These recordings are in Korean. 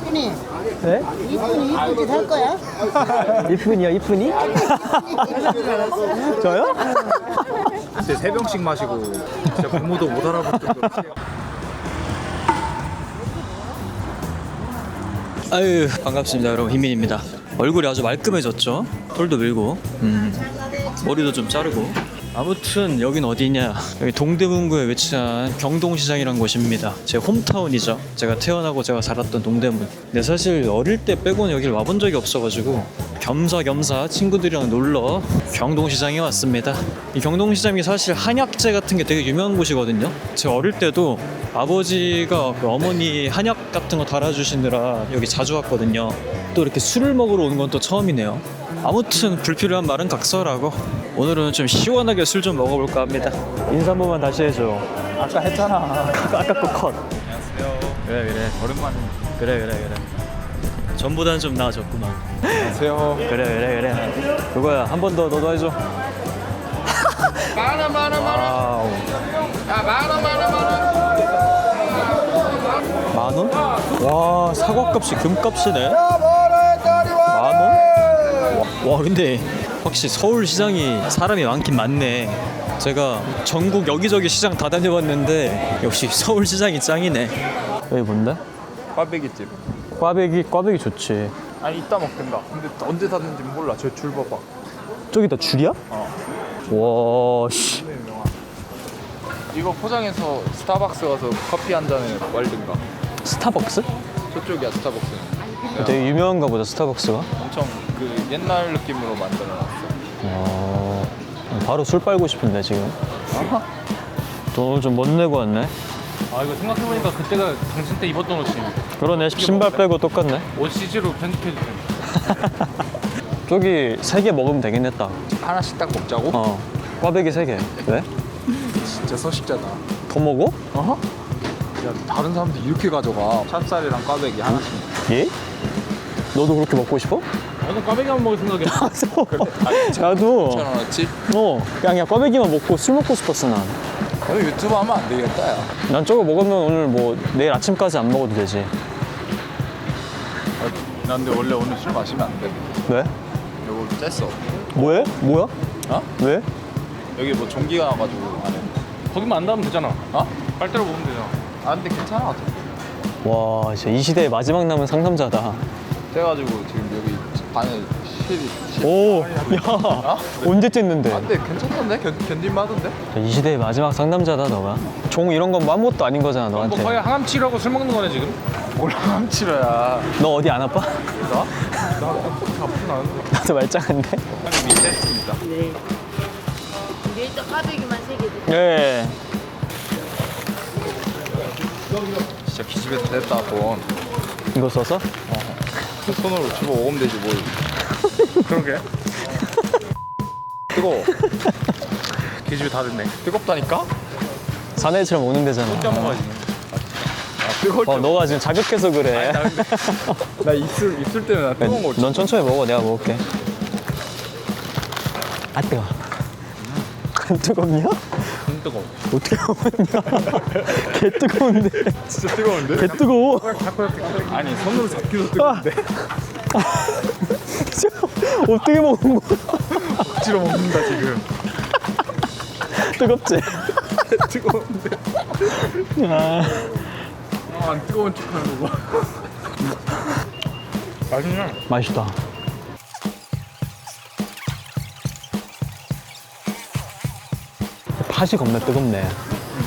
이쁜이 네? 이쁜이 이쁜 짓 할 거야? 이쁜이요, 이쁜이? 저요? 그때 세 병씩 마시고 진짜 부모도 못 알아볼 정도로 취해. 아유 반갑습니다 여러분 희민입니다 얼굴이 아주 말끔해졌죠 털도 밀고 음, 머리도 좀 자르고 아무튼 여긴 어디냐? 여기 동대문구에 위치한 경동시장이란 곳입니다. 제 홈타운이죠. 제가 태어나고 제가 살았던 동대문. 근데 사실 어릴 때 빼고는 여길 와본 적이 없어가지고 겸사겸사 친구들이랑 놀러 경동시장에 왔습니다. 이 경동시장이 사실 한약재 같은 게 되게 유명한 곳이거든요. 제가 어릴 때도 아버지가 그 어머니 한약 같은 거 달아주시느라 여기 자주 왔거든요. 또 이렇게 술을 먹으러 오는 건 또 처음이네요. 아무튼 불필요한 말은 각서라고 오늘은 좀 시원하게 술 좀 먹어볼까 합니다. 인사 한 번만 다시 해줘. 아까 했잖아. 아까, 아까 거 컷. 안녕하세요. 그래 그래 오랜만에. 그래 그래 그래. 전보다는 좀 나아졌구만. 안녕하세요. 그래 그래 그래. 그거야 한 번 더 너도 해줘. 만원 만원 와우. 야 만원 만원 만원. 만 원? 와 사과값이 금값이네. 와 근데 확실히 서울 시장이 사람이 많긴 많네. 제가 전국 여기저기 시장 다 다녀봤는데 역시 서울 시장이 짱이네. 여기 뭔데? 꽈배기집. 꽈배기 꽈배기 좋지. 아니 이따 먹든가. 근데 언제 닫는지 몰라. 저 줄 봐봐. 저기다 줄이야? 어. 와 씨. 이거 포장해서 스타벅스 가서 커피 한 잔에 말든가. 스타벅스? 저쪽이야 스타벅스는. 내가 되게 유명한가 보다 스타벅스가. 엄청 그 옛날 느낌으로 만들어놨어. 어, 바로 술 빨고 싶은데 지금. 돈을 좀 못 내고 왔네. 아 이거 생각해보니까 그때가 당신 때 입었던 옷이 그러네 신발 빼고 똑같네. 옷 CG로 편집해주세요 저기 세 개 먹으면 되긴 했다. 하나씩 딱 먹자고? 어. 꽈배기 세 개. 왜? 진짜 서식자다. 더 먹어? 어? 야 다른 사람들 이렇게 가져가. 찹쌀이랑 꽈배기 하나씩. 예? 너도 그렇게 먹고 싶어? 나도 꽈배기 한번 먹을 생각이야 나도. 5천 원어치? 어. 그냥, 그냥 꽈배기만 먹고 술 먹고 싶었어 난. 오늘 유튜브 하면 안 되겠다 야. 난 저거 먹으면 오늘 뭐 내일 아침까지 안 먹어도 되지. 난 근데 원래 오늘 술 마시면 안 돼. 왜? 이거 쬐어. 뭐해? 뭐야? 어? 왜? 여기 뭐 전기가 나가지고 안에. 거기만 안 닿으면 되잖아 어? 빨대로 먹으면 되잖아 아 근데 괜찮아. 와, 진짜 이 시대의 마지막 남은 상남자다. 그래가지고 지금 여기 반에 실이. 실... 오, 야, 언제 쨌는데? 아, 근데 괜찮던데? 견, 견딜만하던데? 이 시대의 마지막 상남자다 너가. 종 이런 건 뭐 아무것도 아닌 거잖아 뭐 너한테. 거의 항암치료하고 술 먹는 거네 지금 올라감 치러야. 너 어디 안 아파? 나? 나 아프진 않은데. 나도 말짱한데. 밑에 있습니다. 네 우리 일단 꽈배기만 세개 줘 예. 진짜 기집애도 됐다 돈. 이거 써서? 그 손으로 집어 먹으면 되지 뭘. 그러게 뜨거워. 계집애 다 됐네 뜨겁다니까? 사내처럼 오는 데잖아. 짜 먹어야지 아 뜨거울 때. 어, 너가 지금 자극해서 그래. 나 입술 입술 때문에 나 뜨거운 거. 넌 천천히 먹어. 내가 먹을게. 아 뜨거. 안 뜨겁냐? 안 뜨거워 어떻게 먹었냐? 개 뜨거운데. 진짜 뜨거운데? 개 뜨거워. 아니 손으로 잡기도 아. 뜨거운데. 어떻게 먹은 거야? 억지로 먹는다 지금. 뜨겁지? 뜨거운데. 아, 아, 안 뜨거운 척하는 거 봐. 맛있네 맛있다. 팥이 겁나 뜨겁네.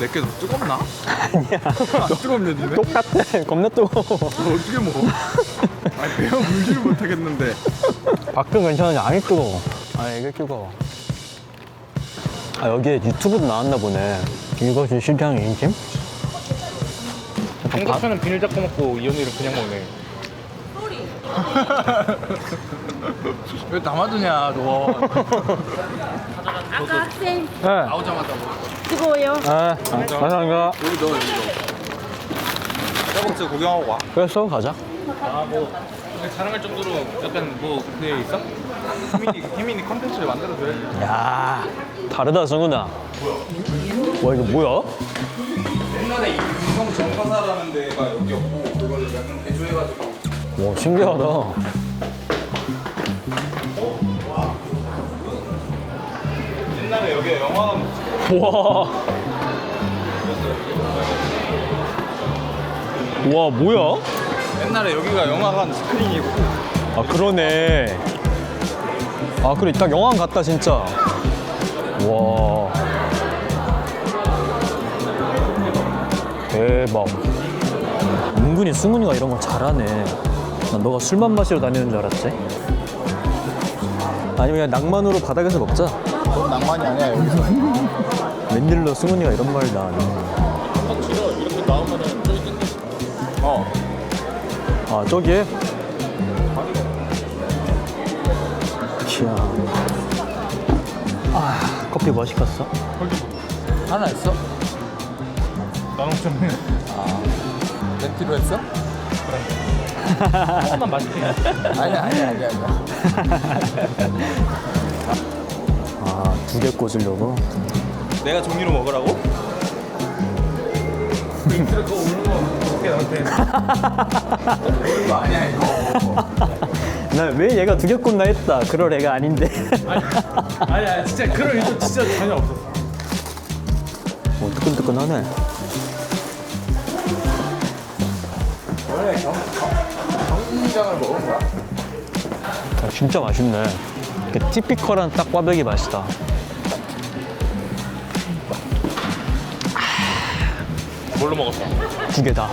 내게 더 뜨겁나? 아니야. 안 뜨겁네 니네. 똑같아. 겁나 뜨거워. 너 어떻게 먹어? 아니 배가 물지를 못하겠는데. 밖은 괜찮은데 안이 뜨거워. 아 이게 뜨거워. 아 여기에 유튜브도 나왔나 보네. 이것이 시장 인심? 삼겹살은 비닐 잡고 먹고 이 언니는 그냥 먹네 왜 담아두냐 너. 아까 학생 네. 나오자마자 뭐. 뜨거워요 네. 감사합니다. 여기 넣어 여기 넣어. 스타벅스 구경하고 와. 그랬어 가자. 아 뭐 자랑할 정도로 약간 뭐 그게 있어? 희민이 희민이 컨텐츠를 만들어줘야지. 야 다르다 성훈아. 와 이거 뭐야? 옛날에 이 유성 정파사라는 데가 여기였고 그걸 약간 개조해가지고 와 신기하다. 여기 영화관 와. 와 뭐야? 옛날에 여기가 영화관 스크린이고 아 그러네. 아 그래 딱 영화관 같다 진짜. 와. 대박. 은근히 승훈이가 이런 거 잘하네. 난 너가 술만 마시러 다니는 줄 알았지. 아니면 그냥 낭만으로 바닥에서 먹자. 그건 낭만이 아니야 여기서 웬일로 승훈이가 이런 말을 다 하네. 이렇게 나오면은 저기 땡겨. 어아 저기에? 이야. 아 커피 뭐 시켰어? 하나 했어? 나는 좀 렌트로 했어? 조금만 맛있게. 아니야 아니야 아니야 아니야 아 두 개 꽂으려고? 내가 종이로 먹으라고? 이거 아니야 이거 나 왜 얘가 두 개 꽂나 했다 그럴 애가 아닌데 아니 아니 진짜 그런 의도 진짜 전혀 없었어. 오 뜨끈뜨끈하네 원래 경, 경, 경장을 먹은 거야? 아, 진짜 맛있네 그 티피컬한 딱 꽈배기 맛이다 뭘로 먹었어? 두 개다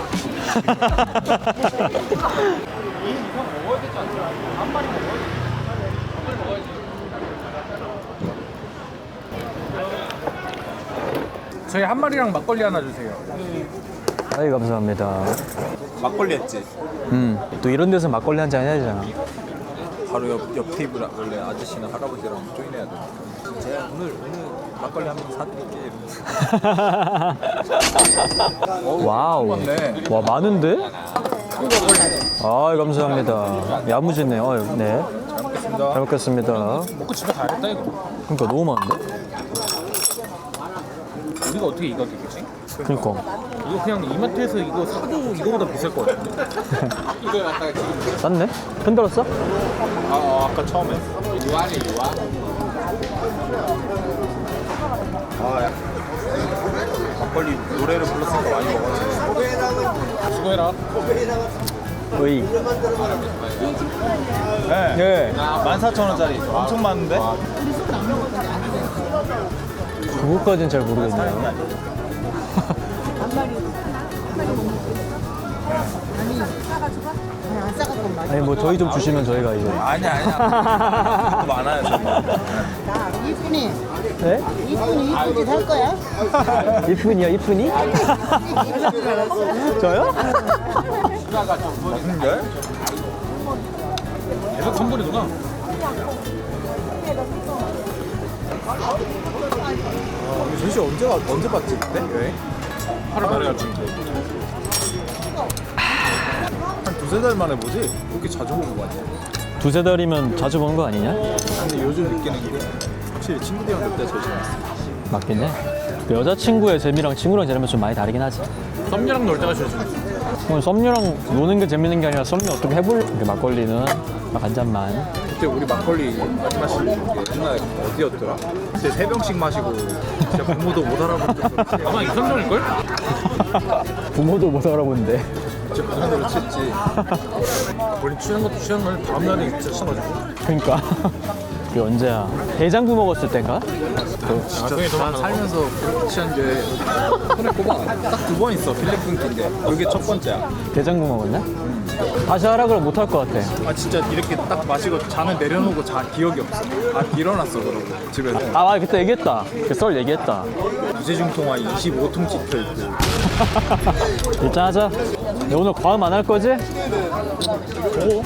저희 한 마리랑 막걸리 하나 주세요. 아이 감사합니다 막걸리 했지? 음 또 이런 데서 막걸리 한 잔 해야 되잖아 바로 옆, 옆 테이블 원래 아저씨나 할아버지랑 조인해야 돼 제가 오늘 오늘 막걸리 한번 사드릴게 이러면서 와우 와 많은데? 아 감사합니다 야무지네 어, 네. 먹겠습니다 잘 먹겠습니다 먹고 집에 가야겠다 이거. 그러니까 너무 많은데? 우리가 어떻게 이거 되겠지? 그러니까 이거 그냥 이마트에서 이거 사도 이거보다 비쌀 것 같은데. 이거 약간 지금 쌌네? 흔들었어? 아, 아 아까 처음에 유아네 유아. 아 야. 막걸리 노래를 불렀으니까 많이 먹었지 수고해라. 어이 네. 네. 14,000원짜리. 엄청 많은데? 그거까진 잘 모르겠네요. 아니 뭐 저희 좀 주시면 저희가 이제. 아니야 아니야. 많아요 정말 이쁜이 네? 이쁜이 이쁘게 살 거야? 이쁜이요 이쁜이? 저요? 맛있는데? 계속 선물이구나. 제시 언제 가 언제 봤지 그때 여행? 하루 말해야지. 한 두세 달 만에 보지? 그렇게 자주 보는 거 아니야? 두세 달이면 자주 보는 거 아니냐? 근데 요즘 느끼는 게 확실히 친구들이랑 놀때 제일 재밌어 맞긴 해. 그 여자친구의 재미랑 친구랑 재미면 좀 많이 다르긴 하지. 썸녀랑 놀 때가 제일 재밌어. 오늘 썸녀랑 노는 게 재밌는 게 아니라 썸녀 어떻게 해볼? 이렇게 막걸리는 딱한 잔만. 그때 우리 막걸리 많이 마시는 게 옛날에 어디였더라? 그때 세 병씩 마시고 진짜 부모도 못 알아볼 정도로 아마 이선정일걸? 부모도 못 알아보는데. 진짜 그 정도로 취했지 우리 취한 것도 취한 걸 다음날에 진짜 취해가지고. 그러니까. 그게 언제야? 대장부 먹었을 때인가? 진짜 난 살면서 그렇게 취한 게 손에 꼽아 딱 두 번 있어 필름 끊기인데 그게 첫 번째야 대장부 먹었나? 다시 하라 그러면 못할 것 같아. 아 진짜 이렇게 딱 마시고 잔을 내려놓고 자 기억이 없어 아 일어났어 그러고 집에서 아, 맞아. 그때 얘기했다. 그 썰 얘기했다. 유재중 통화 25통 찍혀있고 일단 하자. 야, 오늘 과음 안 할 거지? 오.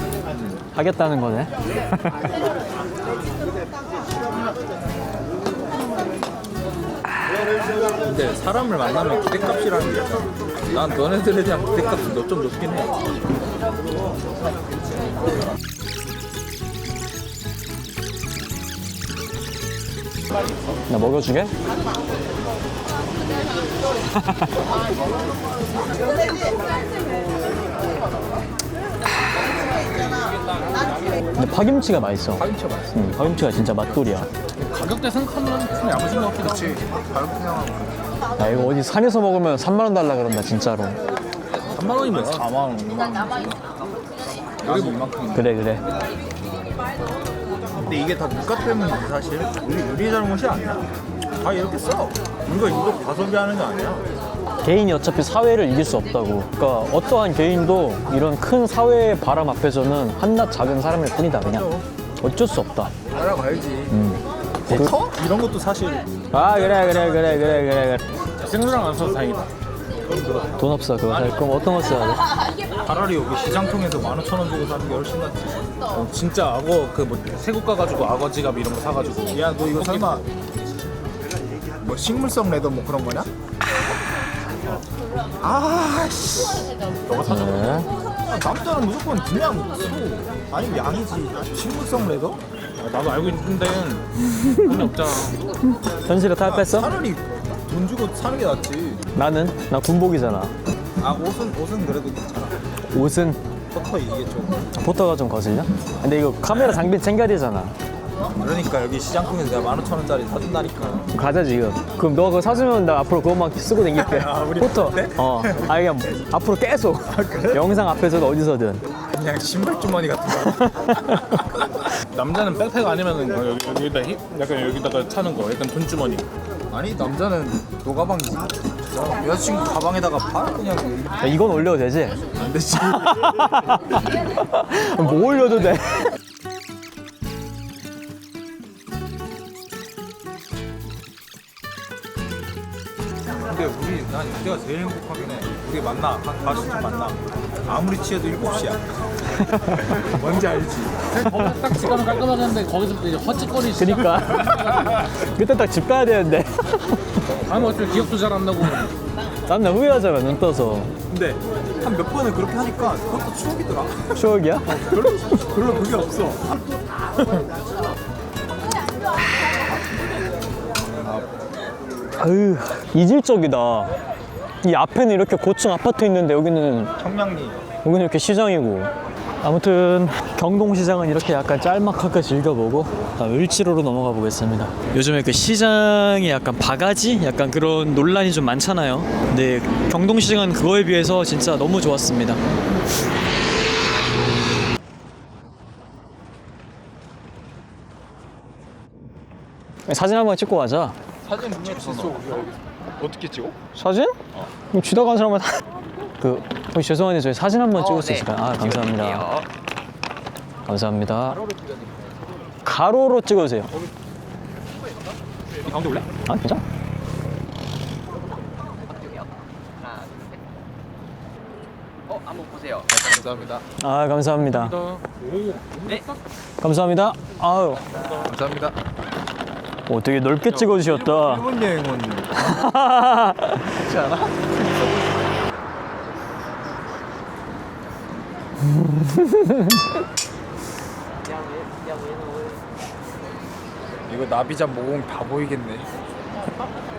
하겠다는 거네. 근데 사람을 만나면 기대값이라는 게 있잖아 난 너네들에 대한 기대값이 너좀 높긴 해 나 먹여주게? 파김치가 맛있어. 파김치가 맛있어. 음, 파김치가 진짜 맛돌이야. 가격대 생각하면 그냥 아무 생각 없이 그렇지. 가격 생각하면 야 이거 어디 산에서 먹으면 3만 원 달라 그런다 진짜로. 3만 원이면 4만 원. 여기 이만큼. 그래 그래. 근데 이게 다 물가 때문에 사실 우리 우리 잘못이 아니야. 다 이렇게 써. 우리가 이거 과소비하는 게 아니야. 개인이 어차피 사회를 이길 수 없다고. 그러니까 어떠한 개인도 이런 큰 사회의 바람 앞에서는 한낱 작은 사람일 뿐이다 그냥. 어쩔 수 없다. 따라가야지. 음. 버터? 이런 것도 사실 아 그래 그래 그래 그래 그래 그래. 생수랑 안 써서 다행이다 돈 없어 그거 살 거면 어떤 거 써야 돼? 차라리 여기 시장 통해서 15,000원 주고 사는 게 훨씬 낫지. 어, 진짜 악어 그뭐 태국 가가지고 악어 지갑 이런 거 사가지고 야, 너 이거 설마 뭐 식물성 레더 뭐 그런 거냐? 아, 씨. 네. 아, 남자는 무조건 그냥 소 아니면 양이지. 식물성 레더? 아, 나도 알고 있는데 돈이 없잖아 현실에 탈 뺐어? 차라리 돈 주고 사는 게 낫지. 나는? 나 군복이잖아. 아, 옷은 옷은 그래도 괜찮아. 옷은 버터 이게 좀. 포터가 좀 거슬려? 근데 이거 카메라 장비 챙겨야 되잖아. 그러니까 여기 시장 통해서 내가 15,000원짜리 사준다니까. 가자 지금. 그럼 너 그거 사주면 나 앞으로 그것만 쓰고 다닐게. 포터. 어. 아 그냥 앞으로 계속. 영상 앞에서든 어디서든. 그냥 신발 주머니 같은 거. 남자는 백팩 아니면은 여기, 여기다 힙 약간 여기다가 차는 거 약간 돈주머니 아니 남자는 노가방이지. 야, 여자친구 가방에다가 팔 그냥 야, 이건 올려도 되지? 안 되지. 뭐 올려도 돼? 근데 우리 난 이때가 제일 행복하긴 해. 우리 만나 한 40분 만나. 아무리 취해도 7시야. 뭔지 알지? 딱 시간은 깔끔하게 하는데 거기서부터 이제 헛짓거리 그니까. 그때 딱 집 가야 되는데. 다음에 어차피 기억도 잘 안 나고 다음날 후회하잖아 눈 떠서. 근데 한 몇 번을 그렇게 하니까 그것도 추억이더라. 추억이야? 별로 별로 그게 없어. 아유 이질적이다. 이 앞에는 이렇게 고층 아파트 있는데 여기는 청량리. 여기는 이렇게 시장이고 아무튼 경동시장은 이렇게 약간 짤막하게 즐겨보고 다음 을지로로 넘어가 보겠습니다 요즘에 그 시장에 약간 바가지? 약간 그런 논란이 좀 많잖아요 근데 경동시장은 그거에 비해서 진짜 너무 좋았습니다 사진 한번 찍고 가자 사진 수 있어. 어떻게 찍어? 사진? 그럼 쥐다 간 사람은 그 혹시 죄송한데 저희 사진 한번 찍을 수 있을까요? 아 감사합니다. 감사합니다. 가로로 찍어주세요. 가운데 올래? 아 진짜? 감사합니다. 아 감사합니다. 감사합니다. 아유, 감사합니다. 오, 되게 넓게 찍어주셨다. 일본 여행 온 그렇지 않아? 이거 나비잡 모공 다 보이겠네.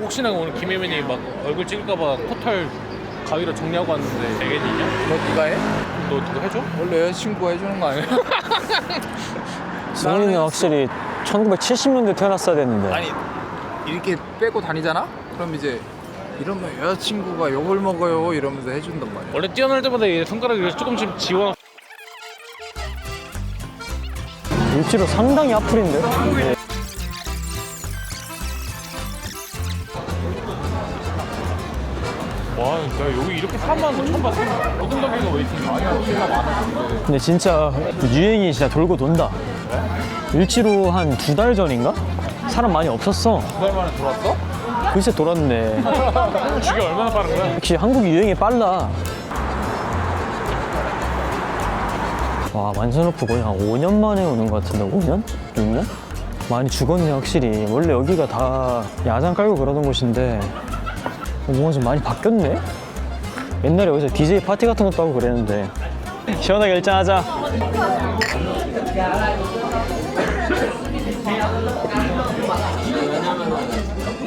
혹시나 오늘 김혜민이 막 얼굴 찍을까봐 코털 가위로 정리하고 왔는데 되겠냐? 너 네가 해? 너 그거 해줘? 원래 여자친구가 해주는 거 아니야? 승훈이는 확실히 1970년대 태어났어야 됐는데. 아니 이렇게 빼고 다니잖아? 그럼 이제 이러면 여자친구가 욕을 먹어요 이러면서 해준단 말이야. 원래 뛰어날 때마다 얘 손가락을 이렇게 조금씩 지워 일지로 상당히 앞풀인데. 예. 와, 나 여기 이렇게 거 처음 봤어. 모든 가게가 웨이팅이 아니야. 진짜 많아. 근데 진짜 유행이 진짜 돌고 돈다. 일지로 한 두 달 전인가? 사람 많이 없었어. 두달 만에 들어왔어? 글쎄 돌았네. 주기 얼마나 빠른 거야? 역시 한국이 유행이 빨라. 와, 만천오프 거의 한 5년 만에 오는 것 같은데, 5년? 6년? 많이 죽었네, 확실히. 원래 여기가 다 야장 깔고 그러던 곳인데, 뭔가 좀 많이 바뀌었네? 옛날에 여기서 DJ 파티 같은 것도 하고 그랬는데. 시원하게 결정하자.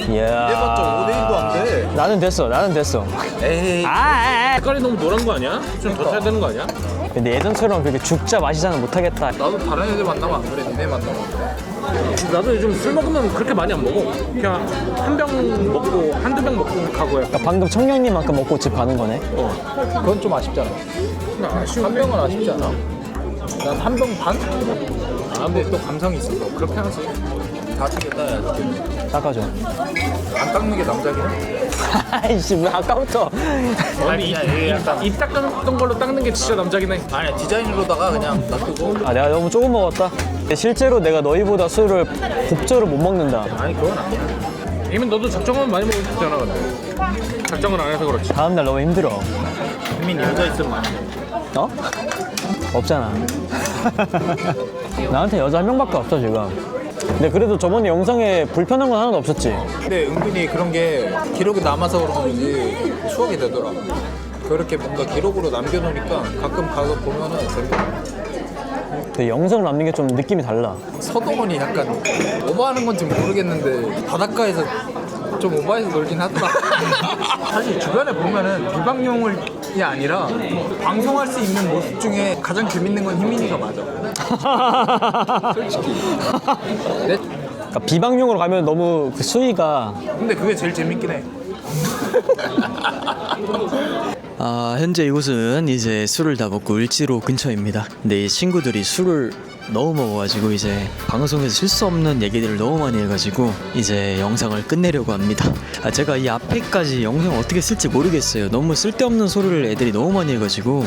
이야. 해봤자 5대1도 안 돼. 나는 됐어. 나는 됐어. 에이. 아, 색깔이 너무 노란 거 아니야? 좀더 타야 되는 거 아니야? 근데 예전처럼 그렇게 죽자 마시자는 못하겠다. 나도 다른 애들 만나면 안 그래. 니네 만나면 그래. 나도 요즘 술 먹으면 그렇게 많이 안 먹어. 그냥 한 병 먹고 한두 병 먹고 가고요. 그러니까 방금 청량님만큼 먹고 집 가는 거네. 그건 좀 아쉽잖아. 한 병은 아쉽지 않아? 난 한 병 반? 아, 근데 또 감성이 있어. 그렇게 하지. 다 챙겼다, 야. 닦아줘. 안 닦는 게 남자긴 해. 아이씨, 왜 아까부터. 아니 이, 약간- 입 닦았던 걸로 닦는 게 진짜 남자긴 해. 아니야, 디자인으로다가 그냥 놔두고. 아, 내가 너무 조금 먹었다. 실제로 내가 너희보다 술을 곱절을 못 먹는다. 아니, 그건 아니야. 이미 너도 작정은 많이 먹고 싶잖아 근데. 작정을 안 해서 그렇지. 다음날 너무 힘들어. 국민 여자 있으면 안 돼. 어? 없잖아. 나한테 여자 한 명밖에 없어, 지금. 근데 그래도 저번에 영상에 불편한 건 하나도 없었지. 근데 은근히 그런 게 기록이 남아서 그런지 추억이 되더라. 그렇게 뭔가 기록으로 남겨놓으니까 가끔 가서 보면은 재밌어. 그 영상 남는 게 좀 느낌이 달라. 서동원이 약간 오버하는 건지 모르겠는데 바닷가에서 좀 오버해서 놀긴 하더라. 사실 주변에 보면은 비방용 이 아니라 방송할 수 있는 모습 중에 가장 재밌는 건 희민이가 맞아. 솔직히. 내- 그러니까 비방용으로 가면 너무 그 수위가 근데 그게 제일 재밌긴 해. 아, 현재 이곳은 이제 술을 다 먹고 을지로 근처입니다. 근데 이 친구들이 술을 너무 먹어가지고 이제 방송에서 쉴수 없는 얘기들을 너무 많이 해가지고 이제 영상을 끝내려고 합니다. 아, 제가 이 앞에까지 영상 어떻게 쓸지 모르겠어요. 너무 쓸데없는 소리를 애들이 너무 많이 해가지고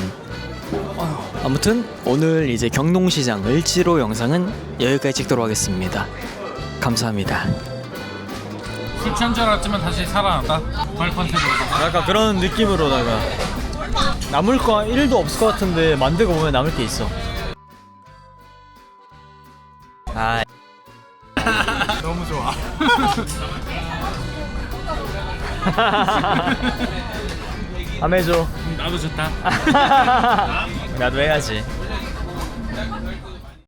아무튼 오늘 이제 경동시장 을지로 영상은 여기까지 찍도록 하겠습니다. 감사합니다. 술 취한 줄 알았지만 다시 살아난다. 그 컨셉으로. 약간 그런 느낌으로다가 남을 거 1도 없을 것 같은데 만들고 보면 남을 게 있어. 아, 너무 좋아. 함 해줘. 나도 좋다. 나도 해야지.